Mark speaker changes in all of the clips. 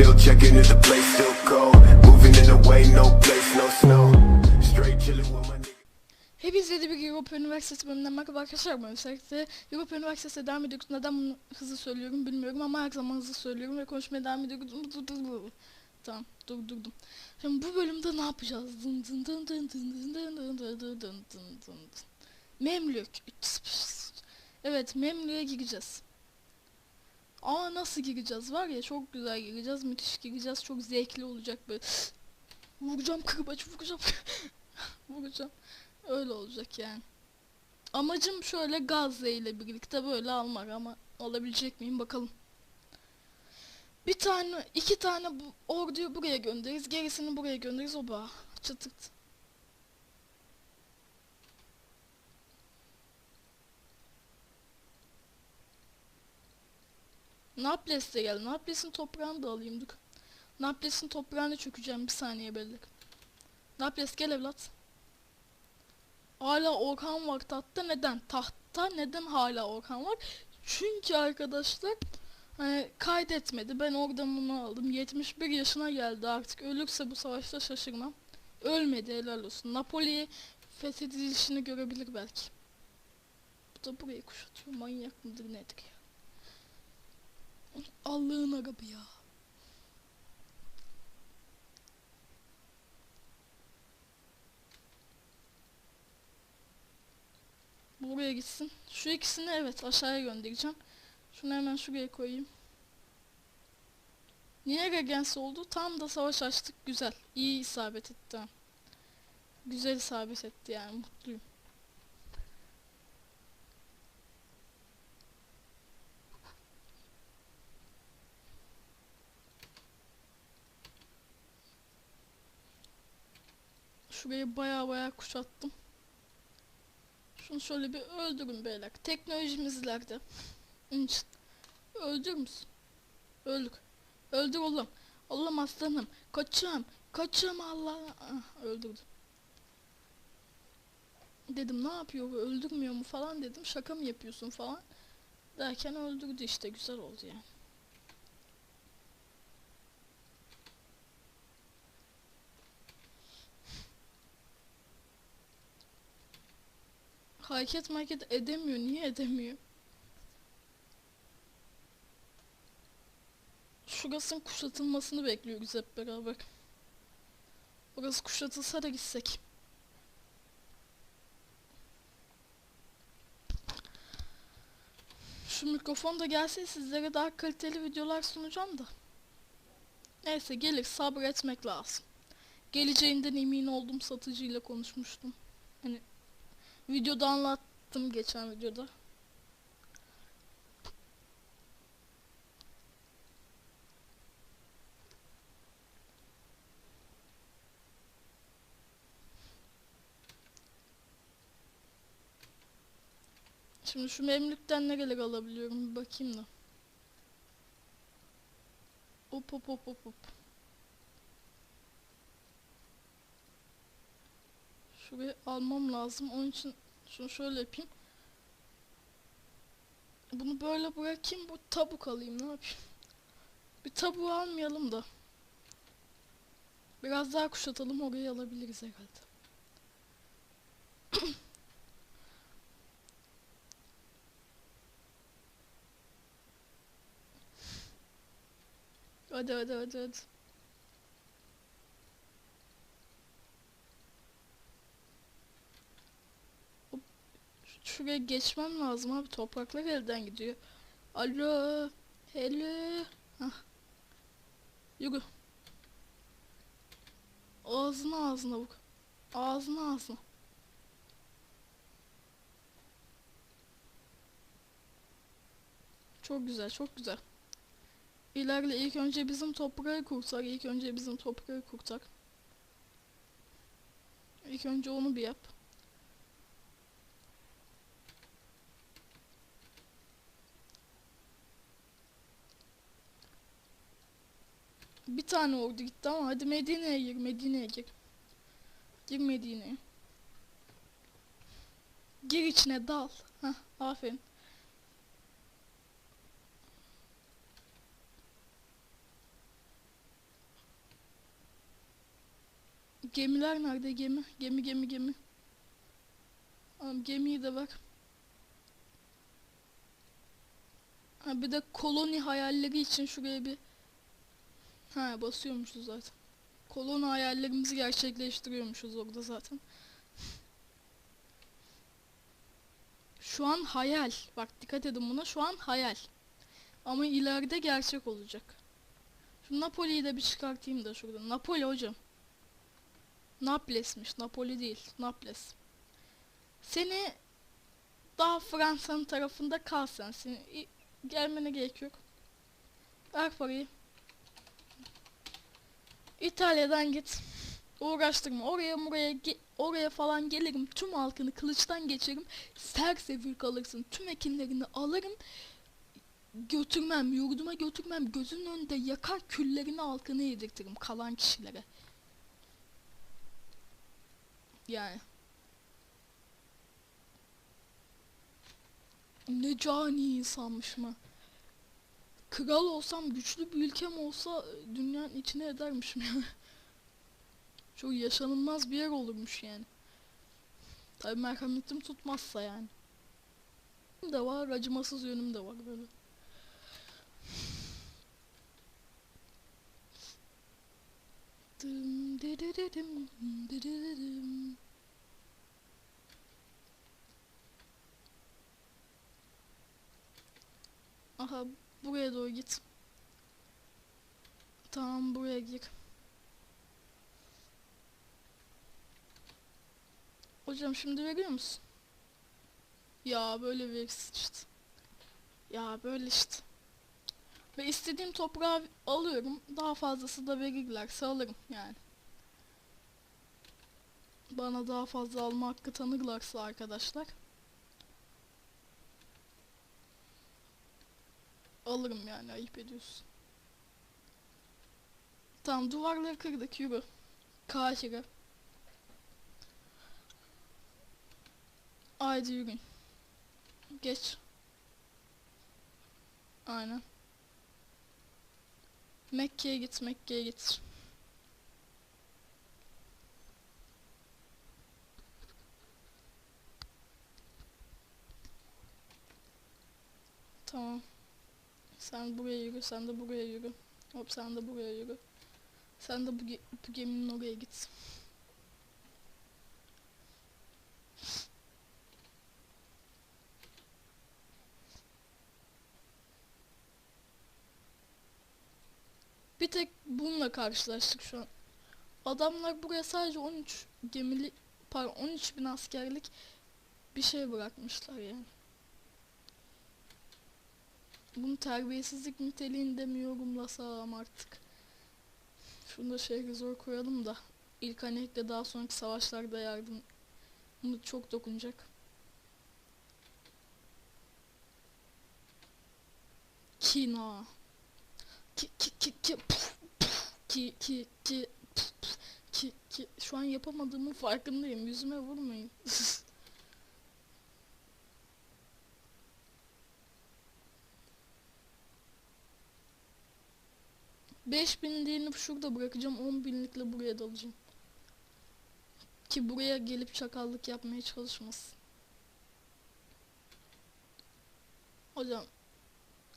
Speaker 1: Still checking if the place still cold Moving in the way, no place, no snow Straight chilling with my
Speaker 2: Hepinize bir Europa Üniversitesi bölümünden merhaba arkadaşlar ben Serkte. Europa Üniversitesi'ne devam ediyoruz. Neden bunu hızlı söylüyorum bilmiyorum ama her zaman hızlı söylüyorum ve konuşmaya devam ediyoruz. Tamam durdurdum. Şimdi bu bölümde ne yapacağız? Memlük. Evet Memlük'e gireceğiz. Aa nasıl gireceğiz? Var ya çok güzel gireceğiz müthiş gireceğiz. Çok zevkli olacak böyle. Vuracağım kırbaç vuracağım. Vuracağım. Öyle olacak yani. Amacım şöyle Gazze ile birlikte böyle almak ama alabilecek miyim bakalım. Bir tane iki tane bu orduyu buraya göndeririz gerisini buraya göndeririz. Oba çıtırt Naples'te gel. Naples'in toprağını da alayım dur. Naples'in toprağını çökeceğim bir saniye belli. Naples gel evlat. Hala Orhan var tahtta neden? Tahtta neden hala Orhan var? Çünkü arkadaşlar hani kaydetmedi. Ben oradan bunu aldım. 71 yaşına geldi artık. Ölürse bu savaşta şaşırmam. Ölmedi helal olsun. Napoli'yi fethedilişini görebilir belki. Bu da burayı kuşatıyor. Manyak mıdır nedir ya? Allah'ın arabı ya. Buraya gitsin. Şu ikisini evet aşağıya göndereceğim. Şunu hemen şuraya koyayım. Niye Regens oldu? Tam da savaş açtık. Güzel. İyi isabet etti. Güzel isabet etti yani. Mutluyum. Şurayı baya baya kuşattım. Şunu şöyle bir öldürün beyler. Teknolojimiz ileride. Öldür müsün? Öldür. Öldür oğlum. Oğlum aslanım. Koçum. Koçum Allah. Ah, öldürdüm. Dedim ne yapıyor bu öldürmüyor mu falan dedim. Şaka mı yapıyorsun falan. Derken öldürdü işte güzel oldu yani. Hareket hareket edemiyor. Niye edemiyor? Şurasının kuşatılmasını bekliyoruz hep beraber. Orası kuşatılsa da gitsek. Şu mikrofon da gelse sizlere daha kaliteli videolar sunacağım da. Neyse gelir sabretmek lazım. Geleceğinden emin oldum satıcıyla konuşmuştum. Hani Videoda anlattım geçen videoda. Şimdi şu memlükten nereler alabiliyorum bir bakayım da. Hop hop hop hop hop. Şurayı almam lazım. Onun için şunu şöyle yapayım. Bunu böyle bırakayım. Bu tabuk alayım. Ne yapayım? Bir tabu almayalım da. Biraz daha kuşatalım. Orayı alabiliriz herhalde. hadi hadi hadi hadi. Şuraya geçmem lazım abi. Topraklar elden gidiyor. Alo. Hello. Hah. Yürü. Ağzına ağzına bak. Ağzına ağzına. Çok güzel, çok güzel. İlerle ilk önce bizim toprağı kurtar. İlk önce bizim toprağı kurtar. İlk önce onu bir yap. Bir tane ordu gitti ama hadi Medine'ye gir, Medine'ye gir. Gir Medine'ye. Gir içine dal. Hah, aferin. Gemiler nerede gemi? Gemi gemi gemi. Abi gemiyi de bak. Ha, bir de koloni hayalleri için şuraya bir Ha basıyormuşuz zaten. Koloni hayallerimizi gerçekleştiriyormuşuz orada zaten. Şu an hayal. Bak dikkat edin buna. Şu an hayal. Ama ileride gerçek olacak. Şu Napoli'yi de bir çıkartayım da şurada. Napoli hocam. Naples'miş. Napoli değil. Naples. Seni daha Fransa'nın tarafında kal sen. Seni, gelmene gerek yok. Ver parayı. İtalya'dan git. Uğraştırma. Oraya buraya oraya falan gelirim. Tüm halkını kılıçtan geçerim. Sersefil kalırsın. Tüm ekinlerini alırım. Götürmem. Yurduma götürmem. Gözünün önünde yakar küllerini halkını yedirtirim. Kalan kişilere. Yani. Ne cani insanmışım ha. Kral olsam güçlü bir ülkem olsa e, dünyanın içine edermişim yani. Çok yaşanılmaz bir yer olurmuş yani. Tabi merhametim tutmazsa yani. de var, acımasız yönüm de var böyle. Dım didiridim, didiridim. Aha buraya doğru git. Tamam buraya gir. Hocam şimdi veriyor musun? Ya böyle verirsin işte. Ya böyle işte. Ve istediğim toprağı alıyorum. Daha fazlası da verirlerse alırım yani. Bana daha fazla alma hakkı tanırlarsa arkadaşlar. Alırım yani ayıp ediyorsun. Tamam duvarları kırdık yürü. Kahire. Haydi yürüyün. Geç. Aynen. Mekke'ye git, Mekke'ye git. Tamam. Sen buraya yürü, sen de buraya yürü. Hop sen de buraya yürü. Sen de bu, ge- bu geminin oraya git. Bir tek bununla karşılaştık şu an. Adamlar buraya sadece 13 gemili, pardon 13 bin askerlik bir şey bırakmışlar yani. Bunu terbiyesizlik niteliğinde mi yorumlasam artık? Şunu da şehri zor koyalım da ilk Hanek'le daha sonraki savaşlarda yardım bunu çok dokunacak. Kina. Ki ki ki ki puf, puf, ki ki ki ki ki şu an yapamadığımın farkındayım. Yüzüme vurmayın. Beş binliğini şurada bırakacağım. On binlikle buraya dalacağım. Ki buraya gelip çakallık yapmaya çalışmasın. Hocam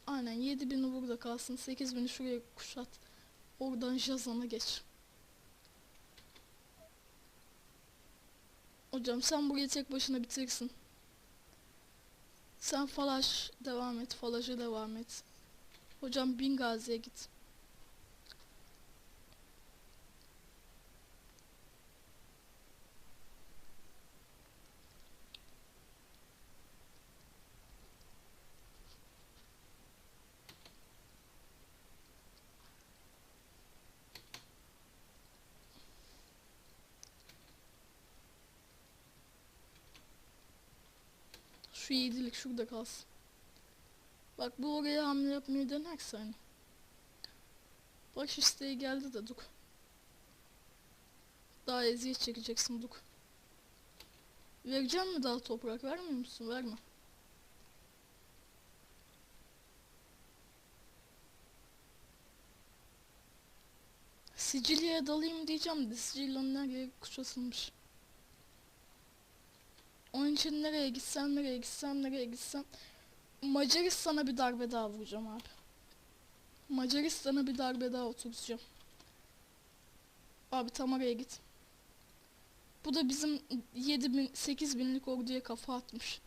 Speaker 2: aynen 7000'i burada kalsın. 8000'i şuraya kuşat. Oradan Jazan'a geç. Hocam sen burayı tek başına bitirsin. Sen Falaş devam et. Falaş'a devam et. Hocam Bingazi'ye git. Şu yedilik şurada kalsın. Bak bu oraya hamle yapmayı denerse hani. Baş isteği geldi de dur. Daha eziyet çekeceksin dur. Vereceğim mi daha toprak vermiyor musun? Verme. Sicilya'ya dalayım diyeceğim de Sicilya'nın her yeri kuşatılmış. Onun için nereye gitsem nereye gitsem nereye gitsem Macaristan'a bir darbe daha vuracağım abi. Macaristan'a bir darbe daha oturtacağım. Abi tam oraya git. Bu da bizim 7 bin 8 binlik orduya kafa atmış.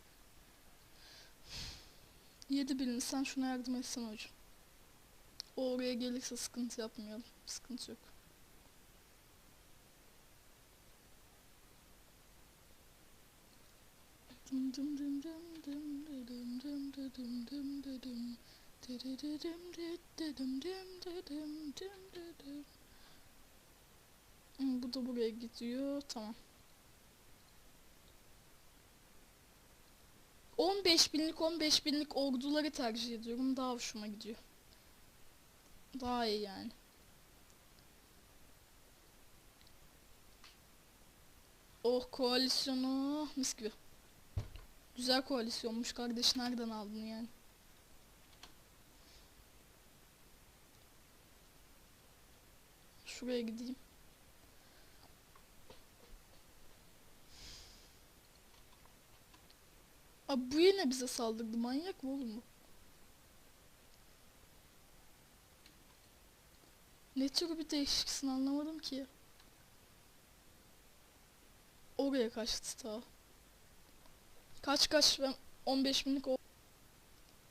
Speaker 2: 7 bin sen şuna yardım etsen hocam. O oraya gelirse sıkıntı yapmayalım. Sıkıntı yok. Hmm, Bu da buraya gidiyor. Tamam. 15 binlik 15 binlik orduları tercih ediyorum. Daha hoşuma gidiyor. Daha iyi yani. Oh koalisyonu mis gibi. Güzel koalisyonmuş kardeş nereden aldın yani? Şuraya gideyim. Abi bu yine bize saldırdı manyak mı oğlum bu? Ne tür bir değişiksin anlamadım ki. Oraya kaçtı ta. Kaç kaç ben 15 binlik o...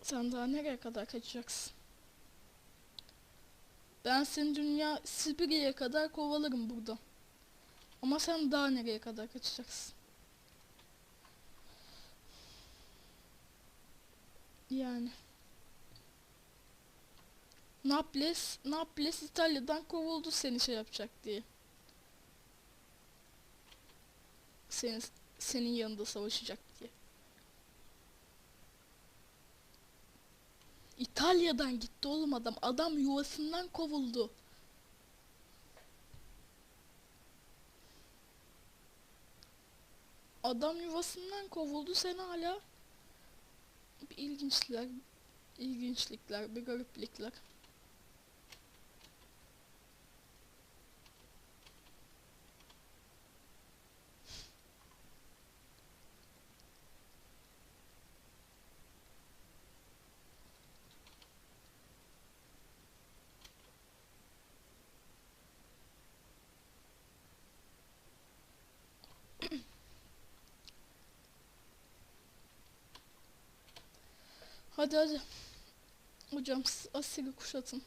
Speaker 2: Sen daha nereye kadar kaçacaksın? Ben seni dünya Sibirya'ya kadar kovalarım burada. Ama sen daha nereye kadar kaçacaksın? Yani. Naples, Naples İtalya'dan kovuldu seni şey yapacak diye. Senin, senin yanında savaşacak diye. İtalya'dan gitti oğlum adam. Adam yuvasından kovuldu. Adam yuvasından kovuldu sen hala bir ilginçlikler, ilginçlikler, bir gariplikler. Hadi hadi. Hocam siz kuşatın.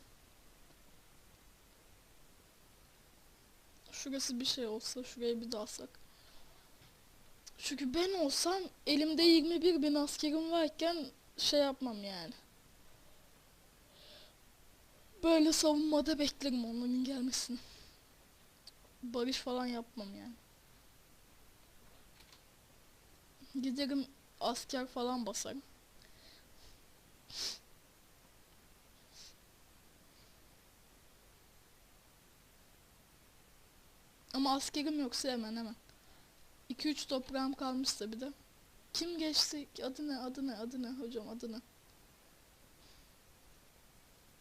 Speaker 2: Şurası bir şey olsa şuraya bir dalsak. Çünkü ben olsam elimde 21 bin askerim varken şey yapmam yani. Böyle savunmada beklerim onların gelmesini. Barış falan yapmam yani. Giderim asker falan basarım. Ama askerim yoksa hemen hemen. 2-3 toprağım kalmışsa bir de. Kim geçti? Adı ne? Adı ne? Adı ne? Hocam adı ne?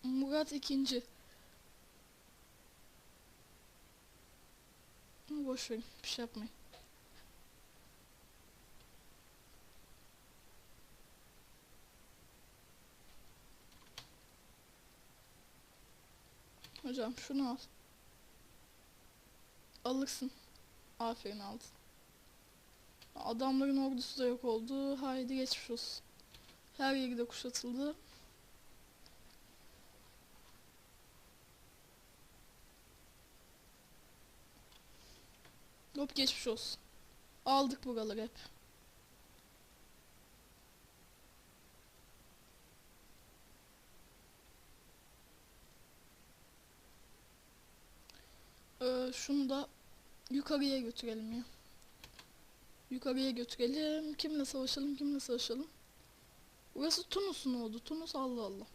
Speaker 2: Murat ikinci. Boş. Bir şey yapmayın. Hocam şunu al. Alırsın. Aferin aldın. Adamların ordusu da yok oldu. Haydi geçmiş olsun. Her yeri de kuşatıldı. Hop geçmiş olsun. Aldık buraları hep. Ee, şunu da yukarıya götürelim ya. Yukarıya götürelim. Kimle savaşalım, kimle savaşalım. Burası Tunus'un oldu. Tunus Allah Allah.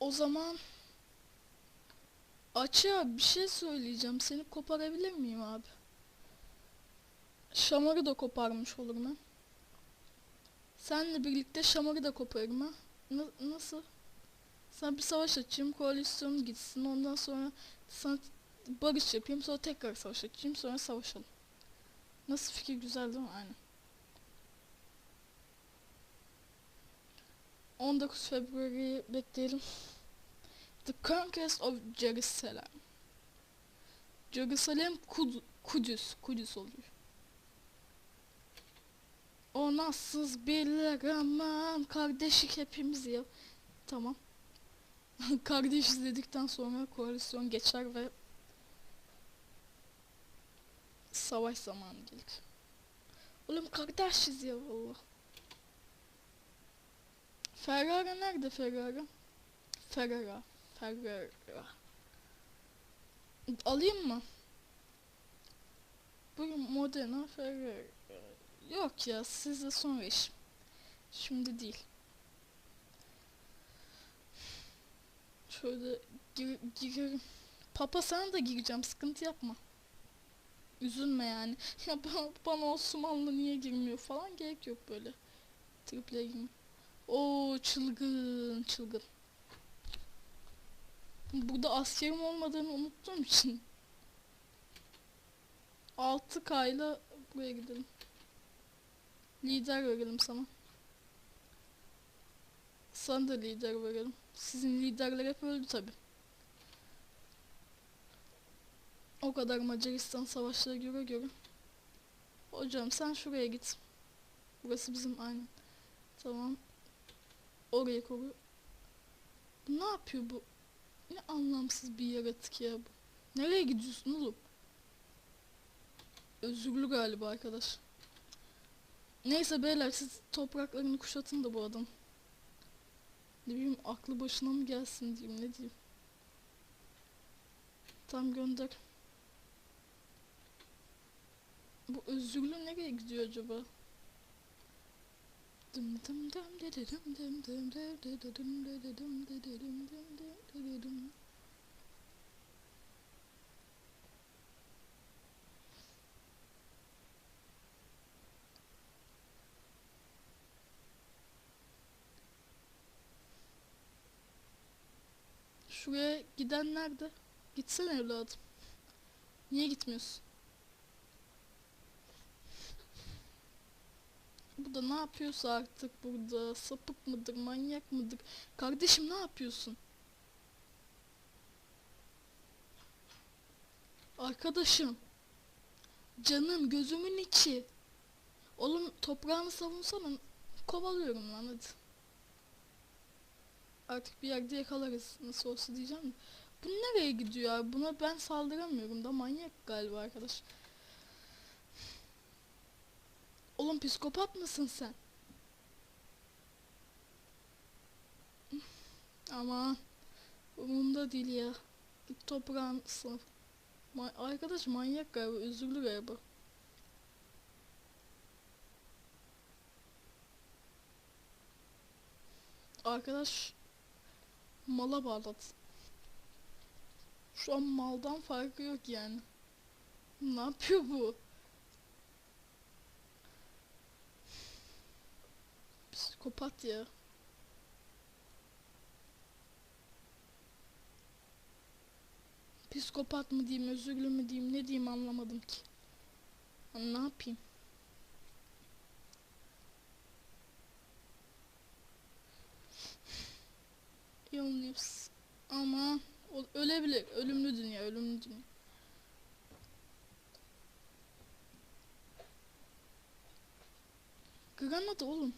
Speaker 2: O zaman Açığa bir şey söyleyeceğim. Seni koparabilir miyim abi? Şamarı da koparmış olurum ha. Senle birlikte şamarı da koparırım ha. Na- nasıl? Sen bir savaş açayım, koalisyon gitsin. Ondan sonra sana barış yapayım. Sonra tekrar savaş açayım. Sonra savaşalım. Nasıl fikir güzel değil mi? Aynen. 19 Februar'ı bekleyelim. The Conquest of Jerusalem. Jerusalem Kud Kudüs. Kudüs oluyor. O nasıl bilir aman kardeşik hepimiz ya. Tamam. Kardeşiz dedikten sonra koalisyon geçer ve savaş zamanı gelir. Oğlum kardeşiz ya valla. Ferrara nerede Ferrara? Ferrara. Ferrara. Alayım mı? Bu Modena Ferrara. Yok ya size sonra iş. Şimdi değil. Şöyle gir, girerim. Papa sana da gireceğim sıkıntı yapma. Üzülme yani. Ya bana, Osmanlı niye girmiyor falan gerek yok böyle. Triple girme. Oo çılgın çılgın. Burada askerim olmadığını unuttuğum için. 6 kayla buraya gidelim. Lider verelim sana. Sana da lider verelim. Sizin liderler hep öldü tabi. O kadar Macaristan savaşları göre göre. Hocam sen şuraya git. Burası bizim aynen. Tamam. Oraya koru. Ne yapıyor bu? Ne anlamsız bir yaratık ya bu. Nereye gidiyorsun oğlum? Özürlü galiba arkadaş. Neyse beyler siz topraklarını kuşatın da bu adam. Ne bileyim aklı başına mı gelsin diyeyim ne diyeyim. Tam gönder. Bu özürlü nereye gidiyor acaba? Dım dım dım dededim dım dım dım dededim dededim dededim dım dım dededim. Şuraya giden nerede? Gitsene evladım. Niye gitmiyorsun? Bu da ne yapıyorsa artık burada sapık mıdır manyak mıdır? Kardeşim ne yapıyorsun? Arkadaşım. Canım gözümün içi. Oğlum toprağını savunsana. Kovalıyorum lan hadi. Artık bir yerde yakalarız nasıl olsa diyeceğim. Bu nereye gidiyor abi? Buna ben saldıramıyorum da manyak galiba arkadaş. Oğlum psikopat mısın sen? Ama umurumda değil ya. Git toprağın sınıf. Ma arkadaş manyak galiba, özürlü galiba. Arkadaş mala bağladı. Şu an maldan farkı yok yani. Ne yapıyor bu? Psikopat ya. Psikopat mı diyeyim, özürlü mü diyeyim, ne diyeyim anlamadım ki. Ne yapayım? Yalnız ama ölebilir. Ölümlü dünya, ölümlü dünya. Granada oğlum.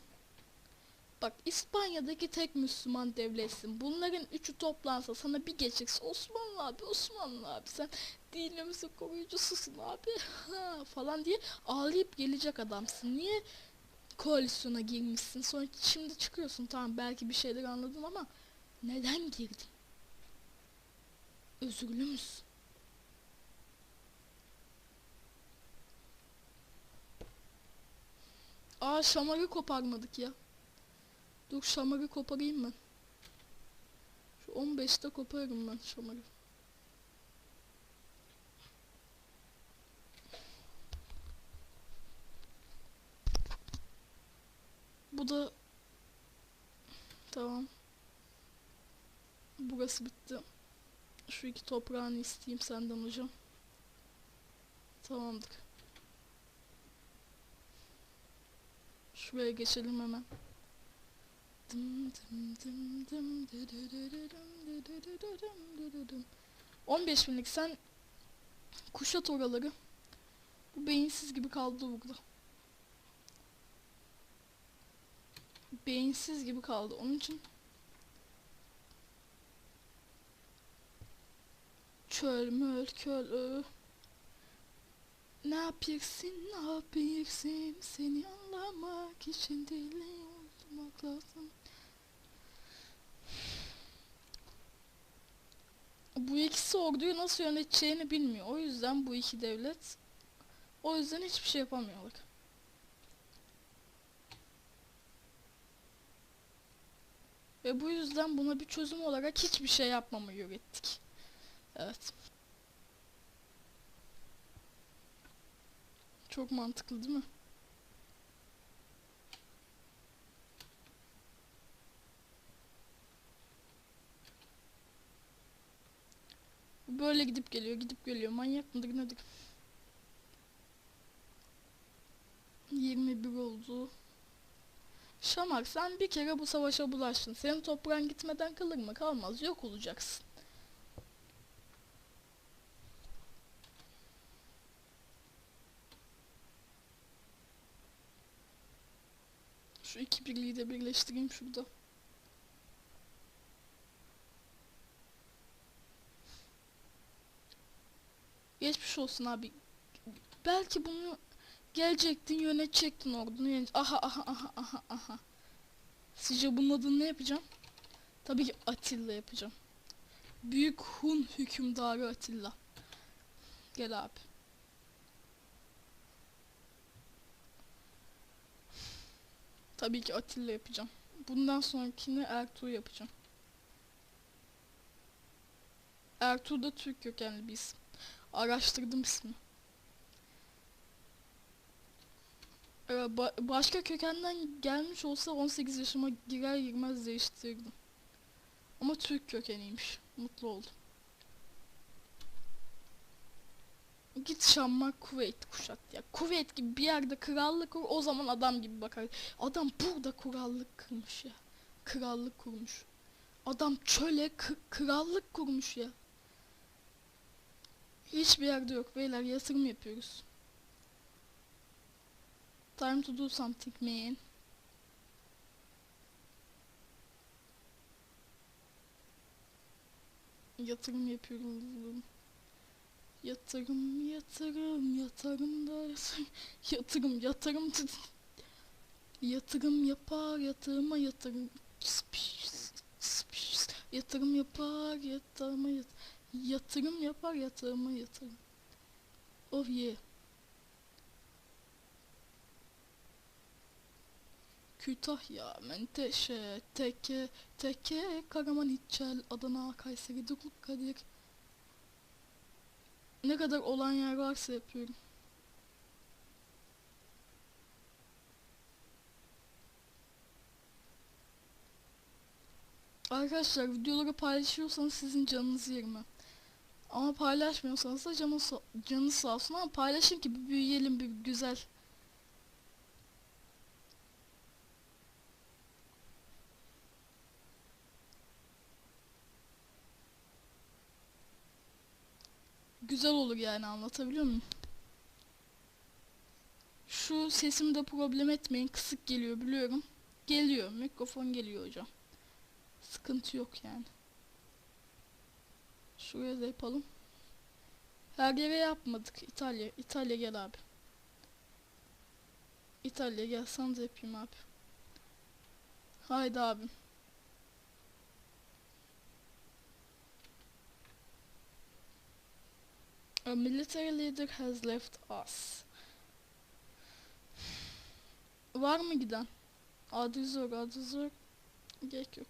Speaker 2: Bak İspanya'daki tek Müslüman devletsin. Bunların üçü toplansa sana bir geçecekse Osmanlı abi, Osmanlı abi sen dinimizin koruyucususun abi ha, falan diye ağlayıp gelecek adamsın. Niye koalisyona girmişsin? Sonra şimdi çıkıyorsun tamam belki bir şeyler anladın ama neden girdin? Özürlü müsün? Aa şamarı koparmadık ya. Dur şamarı koparayım ben. Şu 15'te koparırım ben şamarı. Bu da tamam. Burası bitti. Şu iki toprağını isteyeyim senden hocam. Tamamdır. Şuraya geçelim hemen. Dım dım dım dım dıdıdıdıdım dıdıdıdıdım dıdıdım. 15 binlik sen kuşat oraları. Bu beyinsiz gibi kaldı burada. Beyinsiz gibi kaldı. Onun için çöl möl köl ö. Ne yapıyorsun ne yapıyorsun seni anlamak için deli olmak lazım. Bu ikisi orduyu nasıl yöneteceğini bilmiyor. O yüzden bu iki devlet o yüzden hiçbir şey yapamıyorlar. Ve bu yüzden buna bir çözüm olarak hiçbir şey yapmamayı öğrettik. Evet. Çok mantıklı değil mi? Böyle gidip geliyor, gidip geliyor. Manyak mıdır nedir? 21 oldu. Şamak sen bir kere bu savaşa bulaştın. Senin toprağın gitmeden kalır mı? Kalmaz. Yok olacaksın. Şu iki birliği de birleştireyim şurada. Geçmiş olsun abi. Belki bunu gelecektin yönetecektin ordunu. yönet- Aha aha aha aha aha. Sizce bunun adını ne yapacağım? Tabii ki Atilla yapacağım. Büyük Hun hükümdarı Atilla. Gel abi. Tabii ki Atilla yapacağım. Bundan sonrakini Ertuğ yapacağım. Ertuğ da Türk kökenli bir isim. Araştırdım ismi. Ee, ba- başka kökenden gelmiş olsa 18 yaşıma girer girmez değiştirirdim. Ama Türk kökeniymiş. Mutlu oldum. Git Şam'a Kuveyt kuşat ya. Kuveyt gibi bir yerde krallık kur o zaman adam gibi bakar. Adam burada krallık kurmuş ya. Krallık kurmuş. Adam çöle krallık kurmuş ya. Hiçbir yerde yok beyler yatırım yapıyoruz. Time to do something man. Yatırım yapıyorum. Yatırım, yatırım, yatırım da yatırım, yatırım, yatırım, yapar, yatırıma yatırım, yatırım yapar, yatırıma yat, yatırım yapar, yatırıma yatırım. Oh yeah. Kütahya, Menteşe, Teke, Teke, Karaman İçel, Adana, Kayseri, Dukluk Kadir. Ne kadar olan yer varsa yapıyorum. Arkadaşlar videoları paylaşıyorsanız sizin canınız yerime. Ama paylaşmıyorsanız da canı canı sağ olsun ama paylaşın ki büyüyelim bir güzel. Güzel olur yani anlatabiliyor muyum? Şu sesimde problem etmeyin. Kısık geliyor biliyorum. Geliyor. Mikrofon geliyor hocam. Sıkıntı yok yani. Şuraya da yapalım. Her yere yapmadık. İtalya. İtalya gel abi. İtalya gel sana da yapayım abi. Haydi abim. A military leader has left us. Var mı giden? Adı zor, adı zor. Gerek yok.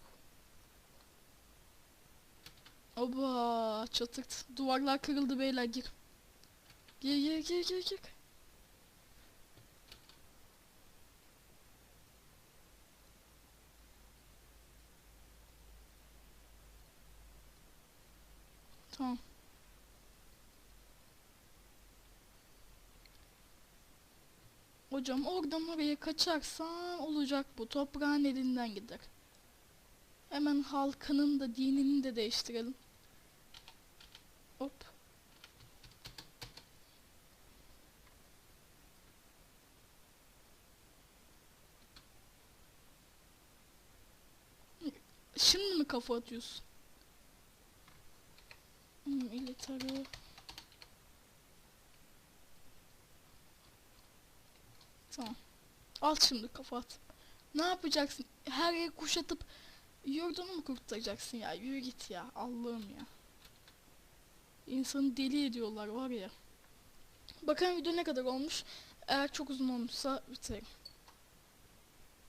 Speaker 2: Oba çatırt. Duvarlar kırıldı beyler gir. Gir gir gir gir gir. Tamam. Hocam oradan oraya kaçarsan olacak bu. Toprağın elinden gider. Hemen halkının da dinini de değiştirelim. Hop. Şimdi mi kafa atıyorsun? Hmm, military. Tamam. Al şimdi kafa at. Ne yapacaksın? Her yeri kuşatıp yurdunu mu kurtaracaksın ya? Yürü git ya. Allah'ım ya. İnsanı deli ediyorlar var ya. Bakalım video ne kadar olmuş. Eğer çok uzun olmuşsa biterim.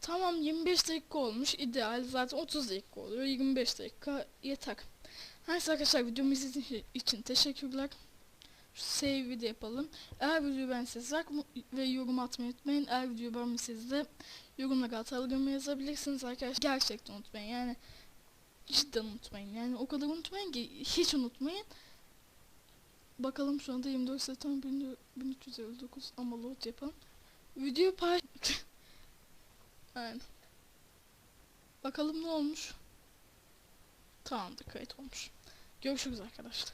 Speaker 2: Tamam 25 dakika olmuş. ideal. Zaten 30 dakika oluyor. 25 dakika yeter. Neyse arkadaşlar videomu izlediğiniz için teşekkürler. Save'i de yapalım. Eğer videoyu beğendiyseniz like ve yorum atmayı unutmayın. Eğer videoyu beğenmişseniz de yorumlara atalı yazabilirsiniz arkadaşlar. Gerçekten unutmayın yani. Cidden unutmayın. Yani o kadar unutmayın ki hiç unutmayın. Bakalım şu anda 24 September 1359 ama load yapalım. Video pay... Aynen. Bakalım ne olmuş. Tamamdır kayıt olmuş. Görüşürüz arkadaşlar.